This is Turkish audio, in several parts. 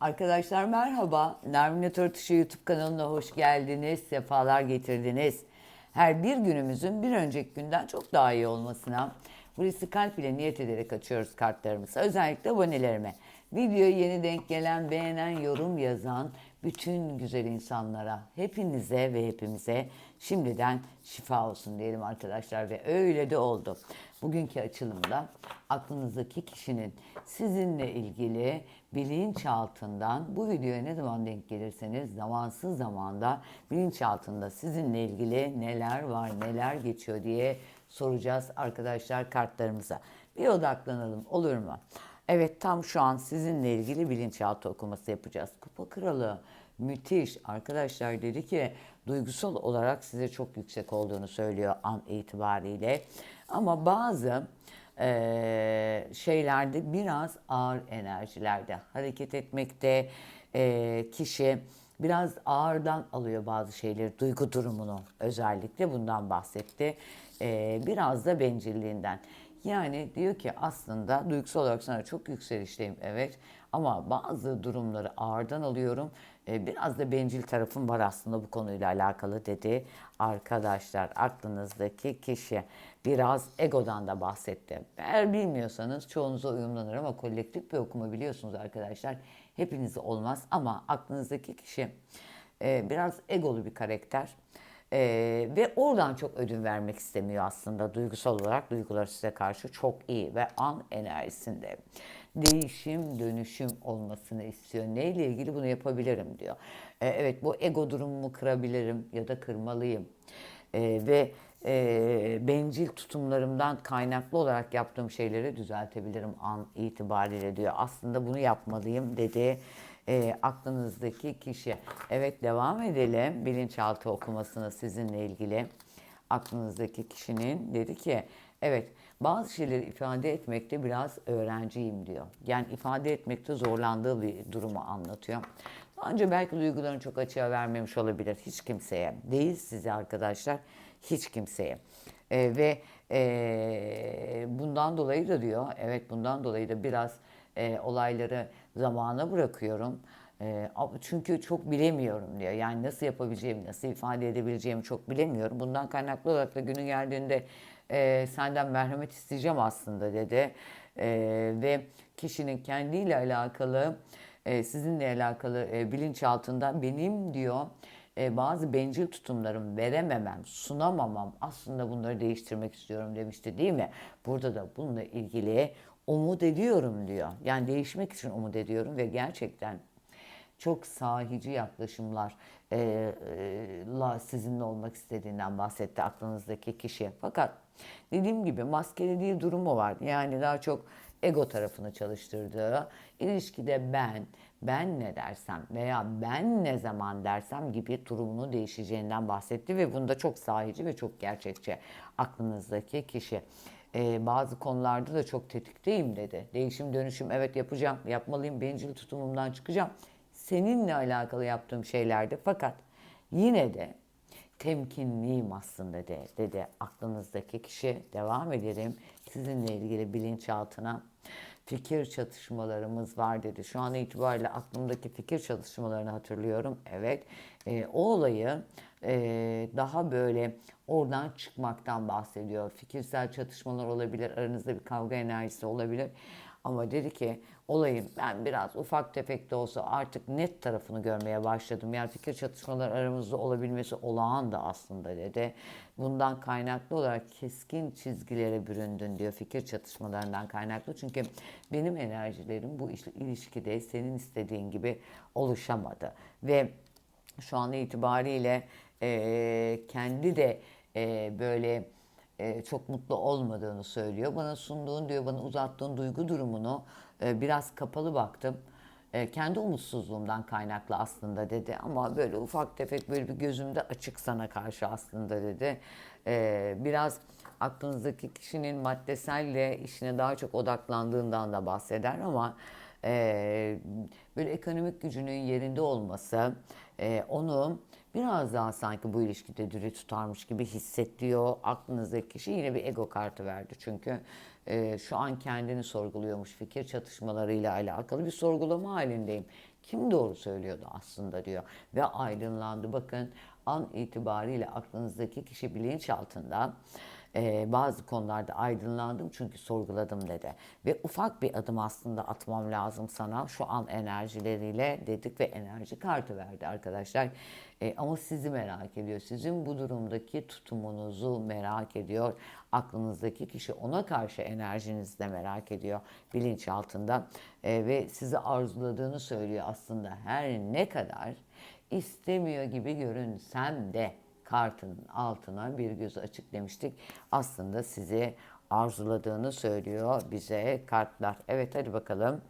Arkadaşlar merhaba. Nermin Törtüşü YouTube kanalına hoş geldiniz. Sefalar getirdiniz. Her bir günümüzün bir önceki günden çok daha iyi olmasına burası kalp ile niyet ederek açıyoruz kartlarımızı. Özellikle abonelerime. Videoya yeni denk gelen, beğenen, yorum yazan bütün güzel insanlara, hepinize ve hepimize şimdiden şifa olsun diyelim arkadaşlar ve öyle de oldu. Bugünkü açılımda aklınızdaki kişinin sizinle ilgili bilinçaltından bu videoya ne zaman denk gelirseniz zamansız zamanda bilinçaltında sizinle ilgili neler var neler geçiyor diye soracağız arkadaşlar kartlarımıza. Bir odaklanalım olur mu? Evet tam şu an sizinle ilgili bilinçaltı okuması yapacağız. Kupa kralı müthiş arkadaşlar dedi ki duygusal olarak size çok yüksek olduğunu söylüyor an itibariyle. Ama bazı eee, şeylerde biraz ağır enerjilerde hareket etmekte eee, kişi biraz ağırdan alıyor bazı şeyleri duygu durumunu özellikle bundan bahsetti. Eee, biraz da bencilliğinden. Yani diyor ki aslında duygusal olarak sana çok yükselişteyim evet ama bazı durumları ağırdan alıyorum. Ee, biraz da bencil tarafım var aslında bu konuyla alakalı dedi. Arkadaşlar aklınızdaki kişi biraz egodan da bahsetti. Eğer bilmiyorsanız çoğunuza uyumlanır ama kolektif bir okuma biliyorsunuz arkadaşlar. Hepinize olmaz ama aklınızdaki kişi e, biraz egolu bir karakter. Ee, ve oradan çok ödün vermek istemiyor aslında duygusal olarak duygular size karşı çok iyi ve an enerjisinde değişim dönüşüm olmasını istiyor. Neyle ilgili bunu yapabilirim diyor. Ee, evet bu ego durumumu kırabilirim ya da kırmalıyım. Ee, ve e, bencil tutumlarımdan kaynaklı olarak yaptığım şeyleri düzeltebilirim an itibariyle diyor. Aslında bunu yapmalıyım dedi e, aklınızdaki kişi. Evet devam edelim bilinçaltı okumasını sizinle ilgili. Aklınızdaki kişinin dedi ki evet bazı şeyleri ifade etmekte biraz öğrenciyim diyor. Yani ifade etmekte zorlandığı bir durumu anlatıyor. Önce belki duygularını çok açığa vermemiş olabilir hiç kimseye. Değil size arkadaşlar hiç kimseye. E, ve e, bundan dolayı da diyor evet bundan dolayı da biraz e, olayları zamana bırakıyorum. E, çünkü çok bilemiyorum diyor. Yani nasıl yapabileceğimi, nasıl ifade edebileceğimi çok bilemiyorum. Bundan kaynaklı olarak da günün geldiğinde e, senden merhamet isteyeceğim aslında dedi. E, ve kişinin kendiyle alakalı, e, sizinle alakalı e, bilinçaltında benim diyor e, bazı bencil tutumlarım verememem, sunamamam aslında bunları değiştirmek istiyorum demişti değil mi? Burada da bununla ilgili umut ediyorum diyor. Yani değişmek için umut ediyorum ve gerçekten çok sahici yaklaşımlar e, e, sizinle olmak istediğinden bahsetti aklınızdaki kişi. Fakat dediğim gibi maskelediği durumu var. Yani daha çok ego tarafını çalıştırdığı, ilişkide ben, ben ne dersem veya ben ne zaman dersem gibi durumunu değişeceğinden bahsetti ve bunda çok sahici ve çok gerçekçi aklınızdaki kişi. Ee, bazı konularda da çok tetikteyim dedi. Değişim dönüşüm evet yapacağım, yapmalıyım, bencil tutumumdan çıkacağım. Seninle alakalı yaptığım şeylerde fakat yine de temkinliyim aslında de, dedi aklınızdaki kişi. Devam edelim sizinle ilgili bilinçaltına fikir çatışmalarımız var dedi. Şu an itibariyle aklımdaki fikir çatışmalarını hatırlıyorum. Evet e, o olayı e, daha böyle oradan çıkmaktan bahsediyor. Fikirsel çatışmalar olabilir, aranızda bir kavga enerjisi olabilir. Ama dedi ki olayın ben biraz ufak tefek de olsa artık net tarafını görmeye başladım. Yani fikir çatışmalar aramızda olabilmesi olağan da aslında dedi. Bundan kaynaklı olarak keskin çizgilere büründün diyor fikir çatışmalarından kaynaklı. Çünkü benim enerjilerim bu ilişkide senin istediğin gibi oluşamadı. Ve şu an itibariyle e, kendi de e, böyle e, çok mutlu olmadığını söylüyor. Bana sunduğun diyor, bana uzattığın duygu durumunu e, biraz kapalı baktım. E, kendi umutsuzluğumdan kaynaklı aslında dedi. Ama böyle ufak tefek böyle bir gözümde açık sana karşı aslında dedi. E, biraz aklınızdaki kişinin maddeselle işine daha çok odaklandığından da bahseder ama e, böyle ekonomik gücünün yerinde olması e, onu biraz daha sanki bu ilişkide diri tutarmış gibi hissettiriyor. Aklınızdaki kişi yine bir ego kartı verdi çünkü e, şu an kendini sorguluyormuş fikir çatışmalarıyla alakalı bir sorgulama halindeyim. Kim doğru söylüyordu aslında diyor ve aydınlandı. Bakın an itibariyle aklınızdaki kişi bilinçaltında e, bazı konularda aydınlandım çünkü sorguladım dedi. Ve ufak bir adım aslında atmam lazım sana şu an enerjileriyle dedik ve enerji kartı verdi arkadaşlar. E, ama sizi merak ediyor. Sizin bu durumdaki tutumunuzu merak ediyor. Aklınızdaki kişi ona karşı enerjinizi de merak ediyor bilinçaltında. E, ve sizi arzuladığını söylüyor aslında her ne kadar istemiyor gibi görünsem de kartının altına bir göz açık demiştik. Aslında sizi arzuladığını söylüyor bize kartlar. Evet hadi bakalım.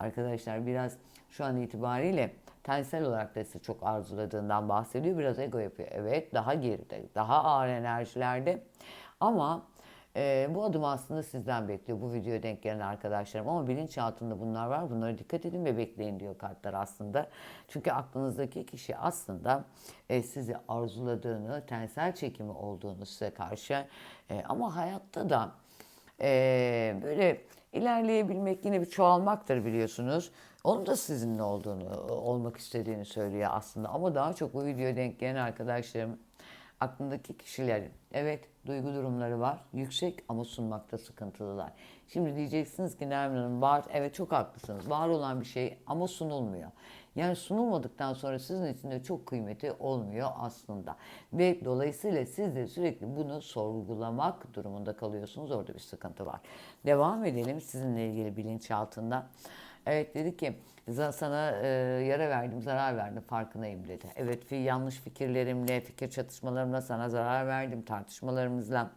Arkadaşlar biraz şu an itibariyle tensel olarak da sizi çok arzuladığından bahsediyor. Biraz ego yapıyor. Evet daha geride, daha ağır enerjilerde. Ama e, bu adım aslında sizden bekliyor bu videoya denk gelen arkadaşlarım. Ama bilinçaltında bunlar var. Bunlara dikkat edin ve bekleyin diyor kartlar aslında. Çünkü aklınızdaki kişi aslında e, sizi arzuladığını, tensel çekimi olduğunu size karşı. E, ama hayatta da e, böyle ilerleyebilmek yine bir çoğalmaktır biliyorsunuz. Onun da sizinle olduğunu, olmak istediğini söylüyor aslında. Ama daha çok bu videoya denk gelen arkadaşlarım aklındaki kişilerin evet duygu durumları var yüksek ama sunmakta sıkıntılılar. Şimdi diyeceksiniz ki Nermin Hanım var evet çok haklısınız var olan bir şey ama sunulmuyor. Yani sunulmadıktan sonra sizin için de çok kıymeti olmuyor aslında. Ve dolayısıyla siz de sürekli bunu sorgulamak durumunda kalıyorsunuz. Orada bir sıkıntı var. Devam edelim sizinle ilgili bilinçaltında. Evet dedi ki sana e, yara verdim, zarar verdim farkındayım dedi. Evet fi, yanlış fikirlerimle, fikir çatışmalarımla sana zarar verdim, tartışmalarımızla.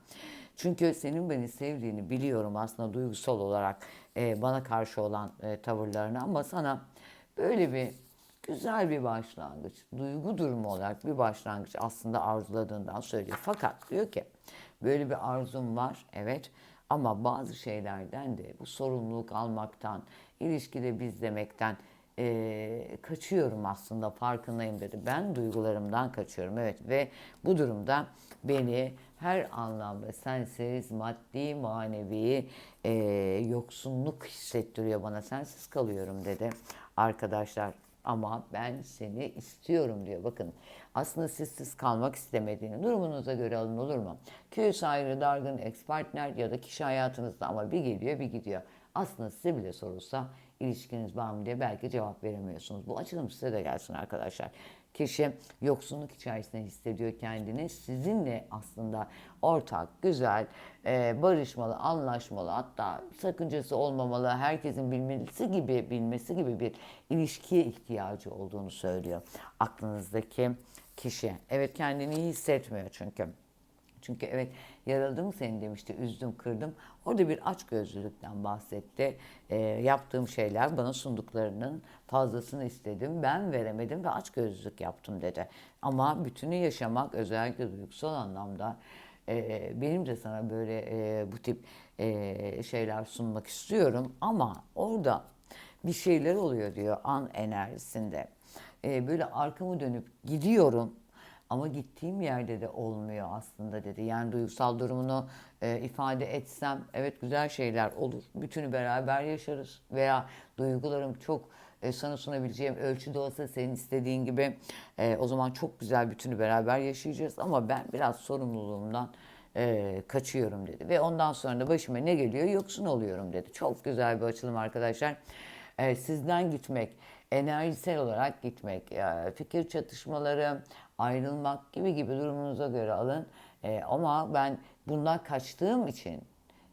Çünkü senin beni sevdiğini biliyorum aslında duygusal olarak e, bana karşı olan e, tavırlarını ama sana böyle bir güzel bir başlangıç, duygu durumu olarak bir başlangıç aslında arzuladığından söylüyor. Fakat diyor ki böyle bir arzum var evet ama bazı şeylerden de bu sorumluluk almaktan, ilişkide biz demekten e, kaçıyorum aslında farkındayım dedi. Ben duygularımdan kaçıyorum evet ve bu durumda beni her anlamda sensiz maddi manevi e, yoksunluk hissettiriyor bana sensiz kalıyorum dedi arkadaşlar ama ben seni istiyorum diyor. Bakın aslında sizsiz kalmak istemediğini durumunuza göre alın olur mu? Köy ayrı, dargın, ex partner ya da kişi hayatınızda ama bir geliyor bir gidiyor. Aslında size bile sorulsa ilişkiniz var mı diye belki cevap veremiyorsunuz. Bu açılım size de gelsin arkadaşlar. Kişi yoksunluk içerisinde hissediyor kendini. Sizinle aslında ortak, güzel, e, barışmalı, anlaşmalı hatta sakıncası olmamalı, herkesin bilmesi gibi, bilmesi gibi bir ilişkiye ihtiyacı olduğunu söylüyor aklınızdaki kişi. Evet kendini iyi hissetmiyor çünkü. Çünkü evet yaraladım seni demişti, üzdüm, kırdım. Orada bir aç gözlülükten bahsetti. E, yaptığım şeyler bana sunduklarının fazlasını istedim. Ben veremedim ve aç gözlülük yaptım dedi. Ama bütünü yaşamak özellikle duygusal anlamda e, benim de sana böyle e, bu tip e, şeyler sunmak istiyorum. Ama orada bir şeyler oluyor diyor an enerjisinde. E, böyle arkamı dönüp gidiyorum ama gittiğim yerde de olmuyor aslında dedi. Yani duygusal durumunu e, ifade etsem evet güzel şeyler olur. Bütünü beraber yaşarız. Veya duygularım çok e, sana sunabileceğim ölçüde olsa senin istediğin gibi e, o zaman çok güzel bütünü beraber yaşayacağız. Ama ben biraz sorumluluğumdan e, kaçıyorum dedi. Ve ondan sonra da başıma ne geliyor yoksun oluyorum dedi. Çok güzel bir açılım arkadaşlar. E, sizden gitmek, enerjisel olarak gitmek, e, fikir çatışmaları, ayrılmak gibi gibi durumunuza göre alın. E, ama ben bundan kaçtığım için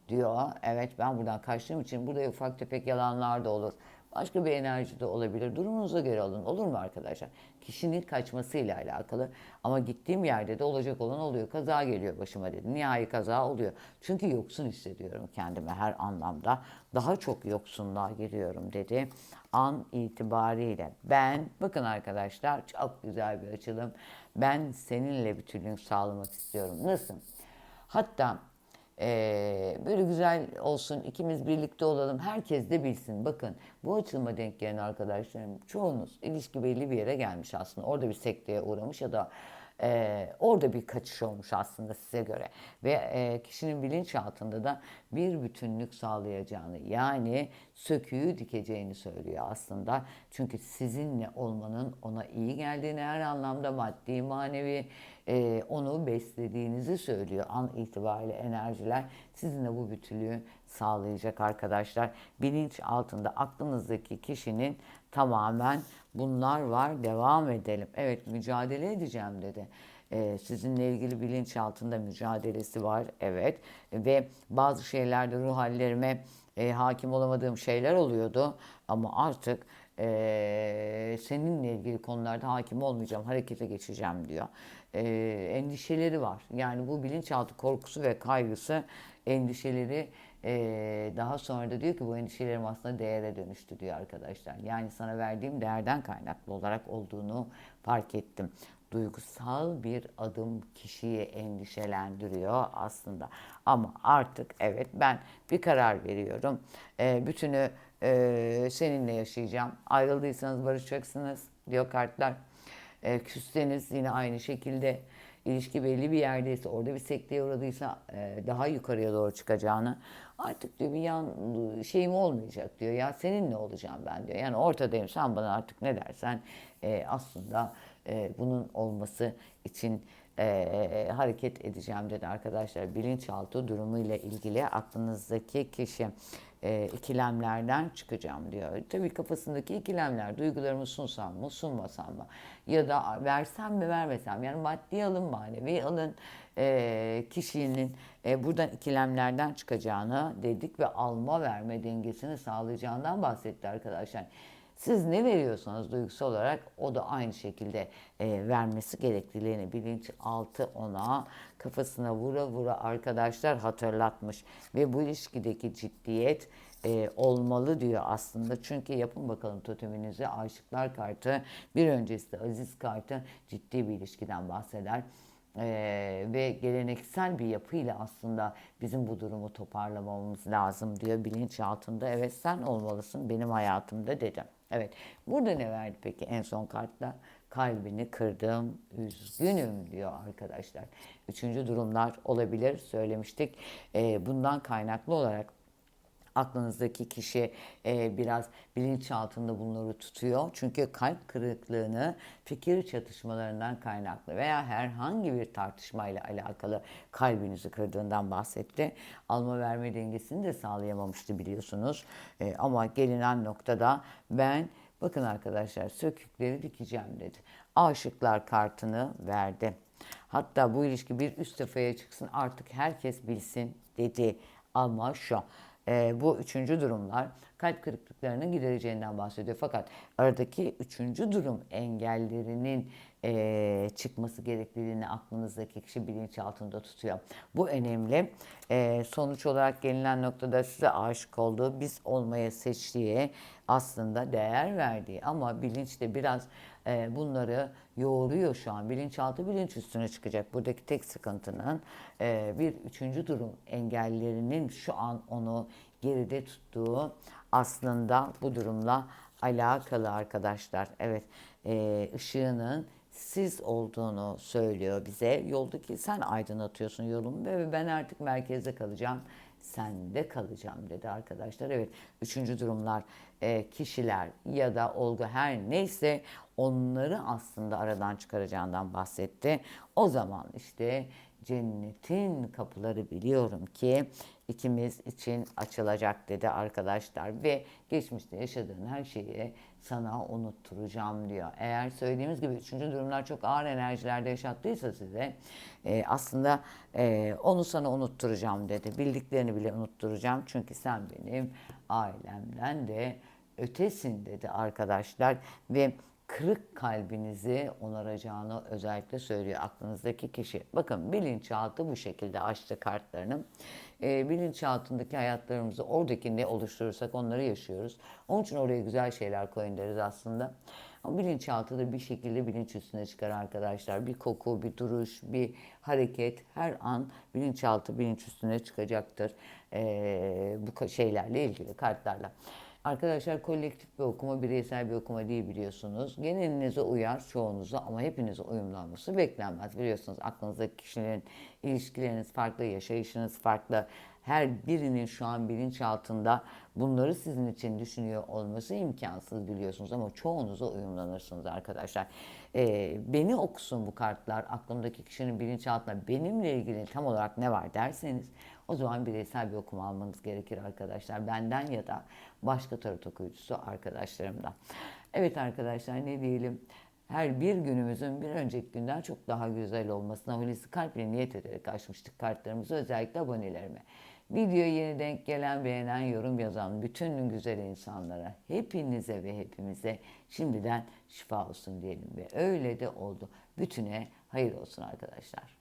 diyor. Evet ben buradan kaçtığım için burada ufak tefek yalanlar da olur. Başka bir enerji de olabilir. Durumunuza göre alın. Olur mu arkadaşlar? Kişinin kaçmasıyla alakalı. Ama gittiğim yerde de olacak olan oluyor. Kaza geliyor başıma dedi. Nihai kaza oluyor. Çünkü yoksun hissediyorum kendime her anlamda. Daha çok yoksunluğa giriyorum dedi. An itibariyle ben, bakın arkadaşlar çok güzel bir açılım. Ben seninle bütünlük sağlamak istiyorum. Nasıl? Hatta ee, böyle güzel olsun, ikimiz birlikte olalım, herkes de bilsin. Bakın bu açılma denk gelen arkadaşlarım çoğunuz ilişki belli bir yere gelmiş aslında. Orada bir sekteye uğramış ya da Ee, orada bir kaçış olmuş aslında size göre. Ve e, kişinin bilinçaltında da bir bütünlük sağlayacağını yani söküğü dikeceğini söylüyor aslında. Çünkü sizinle olmanın ona iyi geldiğini her anlamda maddi, manevi e, onu beslediğinizi söylüyor an itibariyle enerjiler. Sizinle bu bütünlüğü sağlayacak arkadaşlar. Bilinç altında aklınızdaki kişinin tamamen bunlar var devam edelim. Evet mücadele edeceğim dedi. Ee, sizinle ilgili bilinç altında mücadelesi var evet ve bazı şeylerde ruh hallerime e, hakim olamadığım şeyler oluyordu ama artık e, seninle ilgili konularda hakim olmayacağım harekete geçeceğim diyor. E, endişeleri var yani bu bilinçaltı korkusu ve kaygısı endişeleri ee, daha sonra da diyor ki bu endişelerim aslında değere dönüştü diyor arkadaşlar. Yani sana verdiğim değerden kaynaklı olarak olduğunu fark ettim. Duygusal bir adım kişiyi endişelendiriyor aslında. Ama artık evet ben bir karar veriyorum. Ee, bütünü e, seninle yaşayacağım. Ayrıldıysanız barışacaksınız diyor kartlar. Ee, küsseniz yine aynı şekilde ilişki belli bir yerdeyse, orada bir sekteye uğradıysa e, daha yukarıya doğru çıkacağını artık diyor bir yan şeyim olmayacak diyor. Ya seninle olacağım ben diyor. Yani ortadayım sen bana artık ne dersen e, aslında e, bunun olması için e, hareket edeceğim dedi arkadaşlar. Bilinçaltı durumuyla ilgili aklınızdaki kişi e, ikilemlerden çıkacağım diyor. Tabii kafasındaki ikilemler duygularımı sunsam mı sunmasam mı ya da versem mi vermesem yani maddi alın manevi alın e, kişinin e, buradan ikilemlerden çıkacağını dedik ve alma verme dengesini sağlayacağından bahsetti arkadaşlar. Siz ne veriyorsanız duygusal olarak o da aynı şekilde e, vermesi gerektiğini bilinçaltı ona kafasına vura vura arkadaşlar hatırlatmış. Ve bu ilişkideki ciddiyet e, olmalı diyor aslında. Çünkü yapın bakalım toteminizi aşıklar kartı bir öncesi de aziz kartı ciddi bir ilişkiden bahseder. Ee, ve geleneksel bir yapıyla aslında bizim bu durumu toparlamamız lazım diyor bilinçaltında. Evet sen olmalısın benim hayatımda dedim. Evet. Burada ne verdi peki en son kartta? Kalbini kırdım, üzgünüm diyor arkadaşlar. Üçüncü durumlar olabilir söylemiştik. Ee, bundan kaynaklı olarak aklınızdaki kişi e, biraz bilinçaltında bunları tutuyor. Çünkü kalp kırıklığını fikir çatışmalarından kaynaklı veya herhangi bir tartışmayla alakalı kalbinizi kırdığından bahsetti. Alma verme dengesini de sağlayamamıştı biliyorsunuz. E, ama gelinen noktada ben bakın arkadaşlar sökükleri dikeceğim dedi. Aşıklar kartını verdi. Hatta bu ilişki bir üst safhaya çıksın artık herkes bilsin dedi. Ama şu e, bu üçüncü durumlar kalp kırıklıklarının gidereceğinden bahsediyor. Fakat aradaki üçüncü durum engellerinin e, çıkması gerekliliğini aklınızdaki kişi bilinçaltında tutuyor. Bu önemli. E, sonuç olarak gelinen noktada size aşık olduğu, biz olmaya seçtiği aslında değer verdiği ama bilinçte biraz e, bunları yoğuruyor şu an. Bilinçaltı bilinç üstüne çıkacak. Buradaki tek sıkıntının e, bir üçüncü durum engellerinin şu an onu geride tuttuğu aslında bu durumla alakalı arkadaşlar. Evet e, ışığının siz olduğunu söylüyor bize. Yoldaki sen aydınlatıyorsun yolumu ve ben artık merkezde kalacağım. Sende kalacağım dedi arkadaşlar. Evet üçüncü durumlar e, kişiler ya da olgu her neyse onları aslında aradan çıkaracağından bahsetti. O zaman işte cennetin kapıları biliyorum ki ikimiz için açılacak dedi arkadaşlar ve geçmişte yaşadığın her şeyi sana unutturacağım diyor. Eğer söylediğimiz gibi üçüncü durumlar çok ağır enerjilerde yaşattıysa size e, aslında e, onu sana unutturacağım dedi. Bildiklerini bile unutturacağım çünkü sen benim ailemden de ötesin dedi arkadaşlar ve kırık kalbinizi onaracağını özellikle söylüyor aklınızdaki kişi. Bakın bilinçaltı bu şekilde açtı kartlarını. E, bilinçaltındaki hayatlarımızı oradaki ne oluşturursak onları yaşıyoruz. Onun için oraya güzel şeyler koyun deriz aslında. Ama bilinçaltı da bir şekilde bilinç üstüne çıkar arkadaşlar. Bir koku, bir duruş, bir hareket her an bilinçaltı bilinç üstüne çıkacaktır. E, bu şeylerle ilgili kartlarla. Arkadaşlar kolektif bir okuma, bireysel bir okuma değil biliyorsunuz. Genelinize uyar çoğunuza ama hepinize uyumlanması beklenmez. Biliyorsunuz aklınızdaki kişilerin ilişkileriniz farklı, yaşayışınız farklı. Her birinin şu an bilinçaltında bunları sizin için düşünüyor olması imkansız biliyorsunuz ama çoğunuza uyumlanırsınız arkadaşlar. Ee, beni okusun bu kartlar, aklımdaki kişinin bilinçaltında benimle ilgili tam olarak ne var derseniz o zaman bireysel bir okuma almanız gerekir arkadaşlar. Benden ya da başka tarot okuyucusu arkadaşlarımdan. Evet arkadaşlar ne diyelim. Her bir günümüzün bir önceki günden çok daha güzel olmasına Hulusi Kalp ile niyet ederek açmıştık kartlarımızı özellikle abonelerime. Videoya yeni denk gelen, beğenen, yorum yazan bütün güzel insanlara, hepinize ve hepimize şimdiden şifa olsun diyelim ve öyle de oldu. Bütüne hayır olsun arkadaşlar.